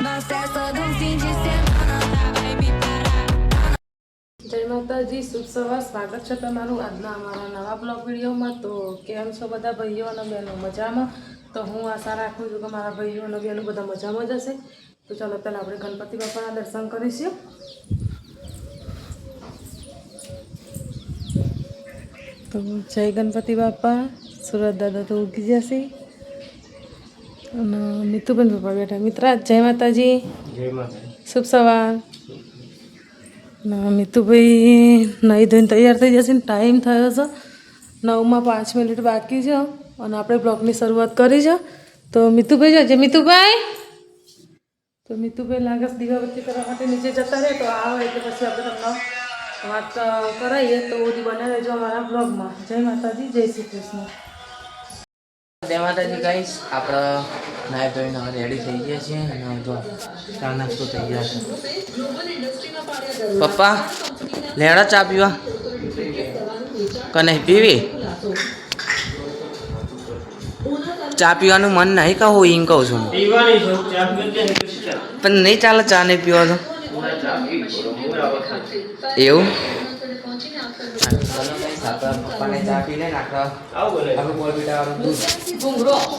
Nós festa do fim de semana, vai me parar. જય માતાજી શુભ સવાર સ્વાગત છે તમારું આજના અમારા નવા બ્લોગ વિડીયોમાં. તો કેમ છો બધા ભાઈઓ અને બહેનો? મજામાં? તો હું આશા રાખું છું કે મારા ભાઈઓ અને બહેનો બધા મજામાં જ હશે. તો ચાલો પહેલાં આપણે ગણપતિ બાપાના દર્શન કરીશું. તો જય ગણપતિ બાપા. સુરત દાદા તો ઉગી જશે. અને મિતુબેન પપ્પા બેઠા. મિત્રા જય માતાજી. શુભ સવાર. ના મિતુભાઈ નહીં ધોઈને તૈયાર થઈ જશે ને ટાઈમ થયો છે. નવમાં પાંચ મિનિટ બાકી છે અને આપણે બ્લોગની શરૂઆત કરી છે. તો મિતુભાઈ જજે મિતુભાઈ? તો મિતુભાઈ લાગે દીવાબત્તી કરવા માટે નીચે જતા રહે તો આવે એટલે પછી આપણે તમને વાત કરાવીએ. તો બધી બનાવી રહેજો અમારા બ્લોગમાં. જય માતાજી જય શ્રી કૃષ્ણ. જય માતાજી ગાઈસ આપણે નાય ધોઈને હવે રેડી થઈ ગયા છીએ અને તો ચા નાસ્તો થઈ ગયા છે. પપ્પા લેડા ચા પીવા? કને પીવી? ચા પીવાનું મન નહીં કહું એમ કહું છું. પણ નહીં ચાલે ચા નહીં પીવા તો? એવું?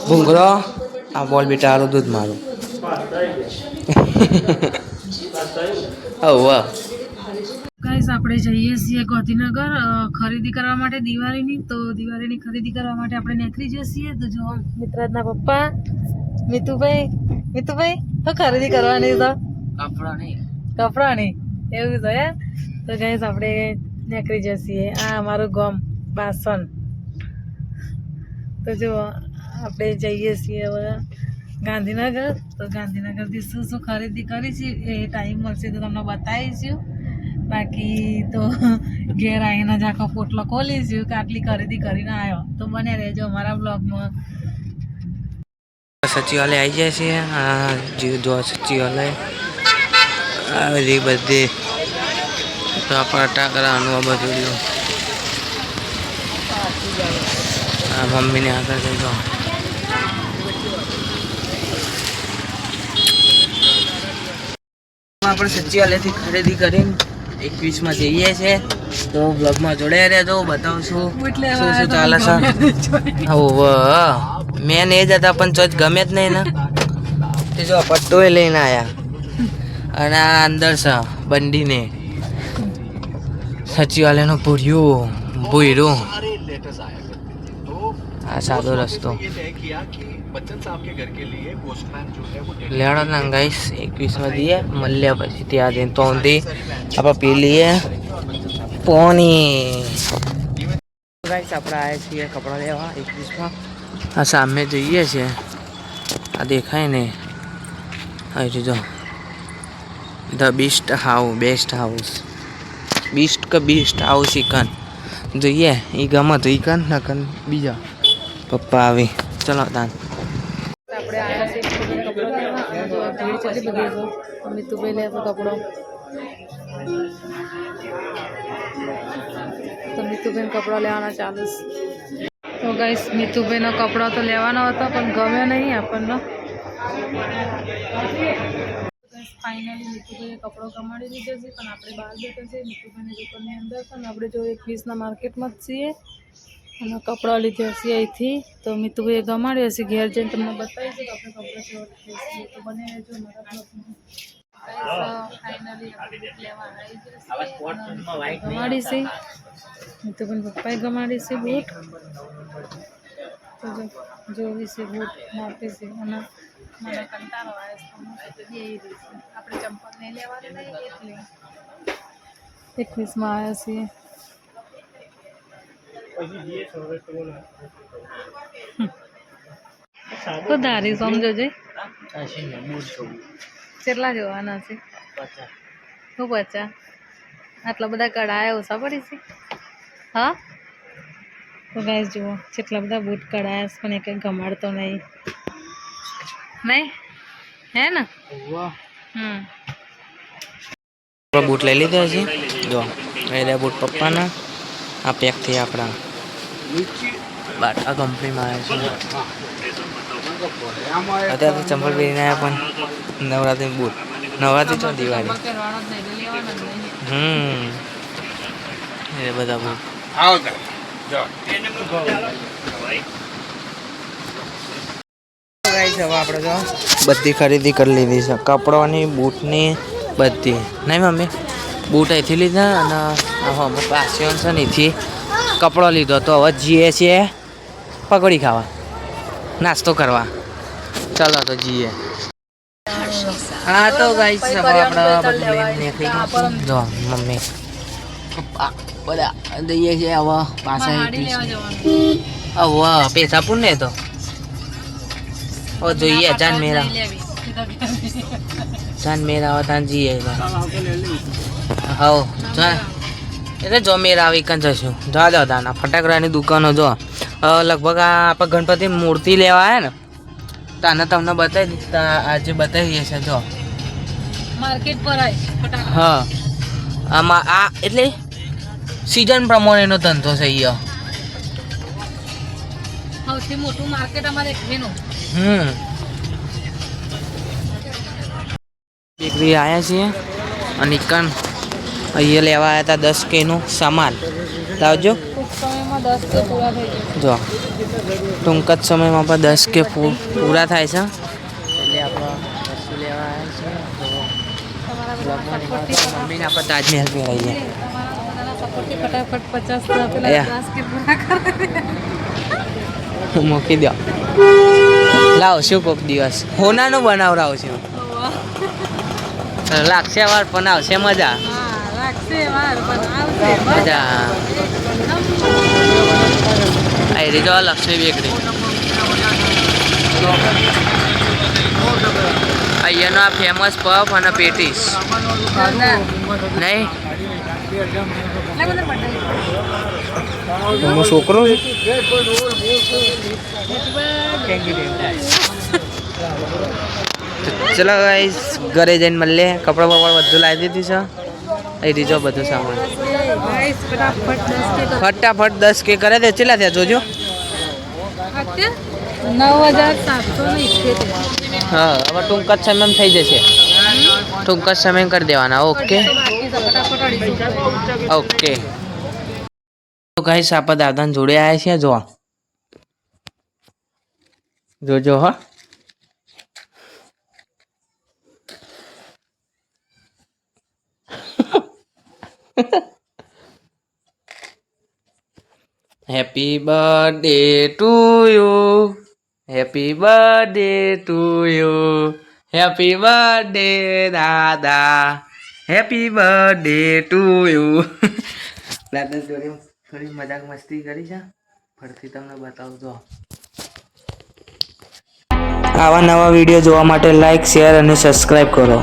ભૂંગળો? આ બોલ બેટા વાળું દૂધ મારું. વાહ. ગાઈઝ આપણે જઈએ છીએ ગાંધીનગર ખરીદી કરવા માટે દિવાળીની. તો દિવાળીની ખરીદી કરવા માટે આપણે નીકળી જઈએ છીએ. તો જો મિત્રાજના પપ્પા મિતુભાઈ મિતુભાઈ તો ખરીદી કરવાની તો કપડા નહીં. કપડાની એવું થયા? તો ગાઈસ આપણે નીકળી જઈએ આ અમારું ગામ બાસણ. તો જો આપણે જઈએ છીએ હવે ગાંધીનગર. તો ગાંધીનગરથી શું શું ખરીદી કરી છે એ ટાઈમ મળશે તો તમને બતાવીશું. બાકી તો ઘેર આવીને જ આખો પોટલો ખોલીશું કે આટલી ખરીદી કરીને આવ્યો તો બને રહેજો અમારા બ્લોગમાં સચિવાલય આવી જાય છે આ જો સચિવાલય. આ બધી બધી આપણા ટાકરાનું આ બધું આ મમ્મીને આગળ જઈ જાઓ. આપણે સચિવાલયથી ખરીદી કરીને એકવીસમાં જઈએ છે. તો બ્લોગમાં જોડાયા રહેજો બતાવશું શું શું ચાલે છે? હોવ. મેન એ જ હતા પણ ચોચ ગમે જ નહીં ને. તે જો પટ્ટો લઈને આયા. અને આ અંદર છે, બંડીને. સચિવાલયનું ભૂર્યું ભૂયરું આ સાદો રસ્તો. લેડો ના ગાઈસ એકવીસમાં દઈએ મળ્યા પછી ત્યાં જઈને તો આપણે પી લઈએ. પોની આપણે આવ્યા છીએ કપડાં લેવા એકવીસમાં. આ સામે જોઈએ છે આ દેખાય ને આવી જો the beast how best house beast કે બીસ્ટ હાઉસ ઈકન? જોઈએ એ ગમે તો ઈકન નકન બીજા. પપ્પા આવી. ચલો, તાન. આપણે આવ્યા છે ભીડ કપડો તો મિતુભાઈ કપડો લેવાના ચાલુ તો ગાઈસ મિતુભાઈનો કપડો તો લેવાનો હતો, પણ ગમ્યો નહીં આપણને. ફાઇનલી મિતુભાઈએ કપડો કમાડી લીધો છે પણ આપણે બહાર બેઠા છીએ મિતુભાઈની દુકાનની અંદર છે અને આપણે જો એકવીસના માર્કેટમાં જ છીએ અને કપડા લીધા છે અહીંથી. તો મિતુભાઈએ ગમાડ્યો છે ઘેર જઈને તમને બતાવીશું કે આપણે કપડાં કેવા લઈશું તો બને રહેજો મારા ફાઇનલી ગમાડી છે. પપ્પાએ ગમાડી છે બૂટ તો જો જોવી છે બૂટ છે અને મને કંટાળો આવે છે બે દઈશું આપણે ચંપલ નહીં લેવાની નહીં એટલે એકવીસમાં આવ્યા છીએ. તો ધારી સમજો છે. કેટલા જોવાના છે? શું પચા આટલા બધા કડા ઓછા પડી છે? હા? તો ગાઈસ જુઓ કેટલા બધા બૂટ કડાયા છે પણ એક ગમાડતો નહીં નહીં હે ને હમ આપણા બૂટ લઈ લીધા છે જો એ રહ્યા બૂટ પપ્પાના આ પેક થઈ આપણા બાટા કંપનીમાં આવ્યા છે અત્યારે તો ચંપલ પહેરીને આવ્યા પણ નવરાત્રી બૂટ નવરાત્રી તો દિવાળી ચંપલ પહેરવાનો જ નહીં એટલે લેવાના જ નહીં હમ એ બધા બૂટ ગાઈસ બધી ખરીદી કરી લીધી છે. કપડાની, બૂટની, બધી. નહીં મમ્મી? બૂટ અહીંથી લીધા અને અમે છે ને અહીંથી કપડો લીધો તો હવે જઈએ છીએ પકોડી ખાવા. નાસ્તો કરવા. ચાલો તો જઈએ હા, તો ગાઈ આપણે જો, મમ્મી. બધા જઈએ છીએ. હવે પાછા હવે પેથાપુર ને તો. ઓ જોઈએ જાન મેરા. જાન મેરા આવે ત્યાં જઈએ હાઉ એટલે જો મેરા આવી કાં જશું. જવા દો તાના ફટાકડાની દુકાનો જો. લગભગ આ આપણે ગણપતિ મૂર્તિ લેવા આવ્યા ને તાને તમને બતાવી દીધા આજે બતાવી છે જો. માર્કેટ પર હા. આમાં આ એટલે સિઝન પ્રમાણેનો ધંધો છે અહીંયા સૌથી મોટું માર્કેટ અમારે એકવીનું હમ. બેકરી આવ્યા છીએ. અને કન અહીંયા લેવા આવ્યા હતા દસ કેનું સામાન. લાવજો. ટૂંક સમયમાં દસ કે પૂરા થઈ જશે. જો. ટૂંક જ સમયમાં પણ દસ કે પૂરા થાય છે. એટલે આપણે વસ્તુ લેવા આવ્યા છીએ તો તમારા બધા સપોર્ટથી મમ્મીને આપણે તાજમહેલ પહેરાવીએ ફટાફટ પચાસ મૂકી દો. લાવશું કોક દિવસ. હોનાનું બનાવડાવું છું. લાગશે વાર પણ આવશે મજા. મજા. આવી રીતે લક્ષ્મી બેકરી. અહીંયાનો આ ફેમસ પફ અને પેટીસ. નહીં? હું છોકરો ચલો ગાઈસ ઘરે જઈને મળીએ. કપડાં બપડા બધું લાવી દીધું છે. એ રીજો બધું સામાન. ફટાફટ દસ કે ફટાફટ દસ કે કરે દે ચેલા થયા જોજો. નવ હજાર સાતસો હા હવે ટૂંક જ સમયમાં થઈ જશે. ટૂંક જ સમય કરી દેવાના. ઓકે. ઓકે. તો ગાઈસ આપણે દાદાને જોડે આવ્યા છે જો જોજો, હા. Happy birthday to you happy birthday to you happy birthday દાદા હેપી બર્થડે ટુ યુ દાદા જોડે થોડી મજાક મસ્તી કરી છે. ફરીથી તમને બતાવજો. આવા નવા વીડિયો જોવા માટે લાઈક શેર અને સબસ્ક્રાઈબ કરો.